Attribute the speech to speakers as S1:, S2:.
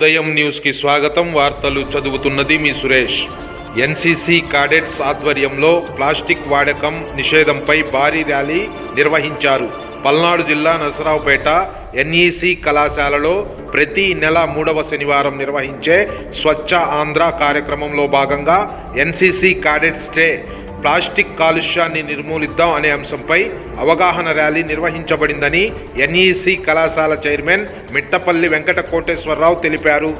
S1: ఉదయం న్యూస్కి స్వాగతం. వార్తలు చదువుతున్నది మీ సురేష్. ఎన్సీసీ కాడెట్స్ ఆధ్వర్యంలో ప్లాస్టిక్ వాడకం నిషేధంపై భారీ ర్యాలీ నిర్వహించారు. పల్నాడు జిల్లా నరసరావుపేట ఎన్ఈసి కళాశాలలో ప్రతి నెల మూడవ శనివారం నిర్వహించే స్వచ్ఛ ఆంధ్ర కార్యక్రమంలో భాగంగా ఎన్సీసీ కాడెట్స్ డే ప్లాస్టిక్ కాలుష్యాన్ని నిర్మూలిద్దాం అనే అంశంపై అవగాహన ర్యాలీ నిర్వహించబడిందని ఎన్ఈసి కళాశాల చైర్మన్ మిట్టపల్లి వెంకట కోటేశ్వరరావు తెలిపారు.